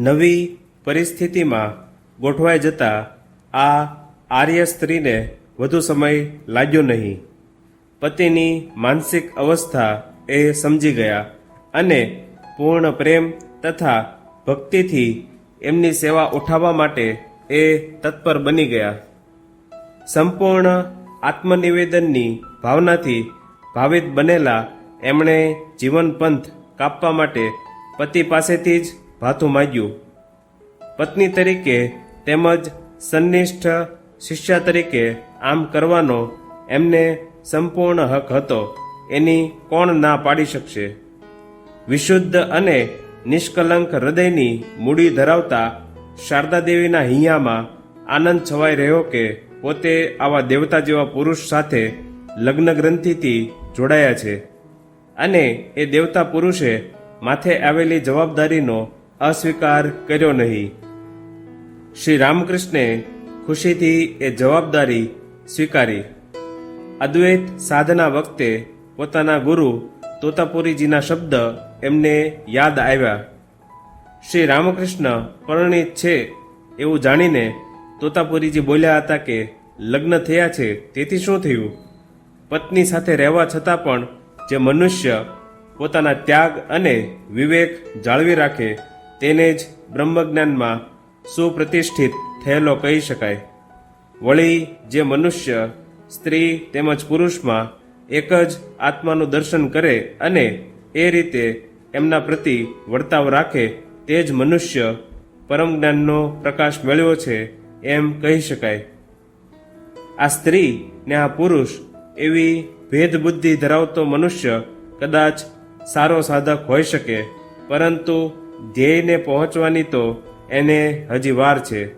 નવી પરિસ્થિતિમાં ગોઠવાઈ જતા આ આર્ય સ્ત્રીને વધુ સમય લાગ્યો નહીં. પતિની માનસિક અવસ્થા એ સમજી ગયા અને પૂર્ણ પ્રેમ તથા ભક્તિથી એમની સેવા ઉઠાવવા માટે એ તત્પર બની ગયા. સંપૂર્ણ આત્મનિવેદનની ભાવનાથી ભાવિત બનેલા એમણે જીવનપંથ કાપવા માટે પતિ પાસેથી જ ભાથું માગ્યું પત્ની તરીકે તેમજ સંનિષ્ઠ શિષ્યા તરીકે આમ કરવાનો એમને સંપૂર્ણ હક હતો. એની કોણ ના પાડી શકશે? વિશુદ્ધ અને નિષ્કલંક હૃદયની મૂડી ધરાવતા શારદાદેવીના હૈયામાં આનંદ છવાઈ રહ્યો કે પોતે આવા દેવતા જેવા પુરુષ સાથે લગ્ન ગ્રંથિથી જોડાયા છે. અને એ દેવતા પુરુષે માથે આવેલી જવાબદારીનો અસ્વીકાર કર્યો નહીં શ્રી રામકૃષ્ણે ખુશીથી એ જવાબદારી સ્વીકારી અદ્વૈત સાધના વખતે પોતાના ગુરુ તોતાપુરીજીના શબ્દ એમને યાદ આવ્યા શ્રી રામકૃષ્ણ પરણિત છે એવું જાણીને તોતાપુરીજી બોલ્યા હતા કે લગ્ન થયા છે તેથી શું થયું પત્ની સાથે રહેવા છતાં પણ જે મનુષ્ય પોતાના ત્યાગ અને વિવેક જાળવી રાખે તેને જ બ્રહ્મજ્ઞાનમાં સુપ્રતિષ્ઠિત થયેલો કહી શકાય. વળી જે મનુષ્ય, સ્ત્રી તેમજ પુરુષમાં એક જ આત્માનું દર્શન કરે અને એ રીતે એમના પ્રતિ વર્તાવ રાખે, તે જ મનુષ્ય પરમ જ્ઞાનનો પ્રકાશ મેળવ્યો છે એમ કહી શકાય. આ સ્ત્રી ને આ પુરુષ એવી ભેદ બુદ્ધિ ધરાવતો મનુષ્ય કદાચ સારો સાધક હોઈ શકે, પરંતુ ધ્યેયને પહોંચવાની તો એને હજી વાર છે.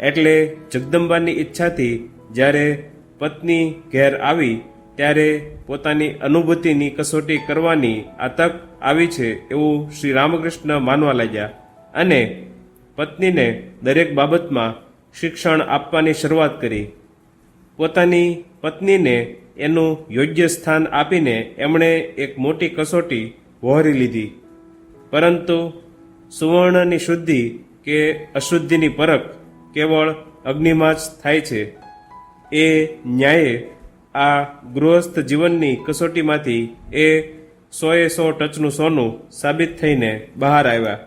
એટલે જગદંબાની ઈચ્છાથી જ્યારે પત્ની ઘેર આવી, ત્યારે પોતાની અનુભૂતિની કસોટી કરવાની આ તક આવી છે એવું શ્રી રામકૃષ્ણ માનવા લાગ્યા. અને પત્નીને દરેક બાબતમાં શિક્ષણ આપવાની શરૂઆત કરી. પોતાની પત્નીને એનું યોગ્ય સ્થાન આપીને એમણે એક મોટી કસોટી વહોરી લીધી. પરંતુ સુવર્ણની શુદ્ધિ કે અશુદ્ધિની પરખ કેવળ અગ્નિમાં જ થાય છે. એ ન્યાયે આ ગૃહસ્થ જીવનની કસોટીમાંથી એ સોએ સો ટચનું સોનું સાબિત થઈને બહાર આવ્યા.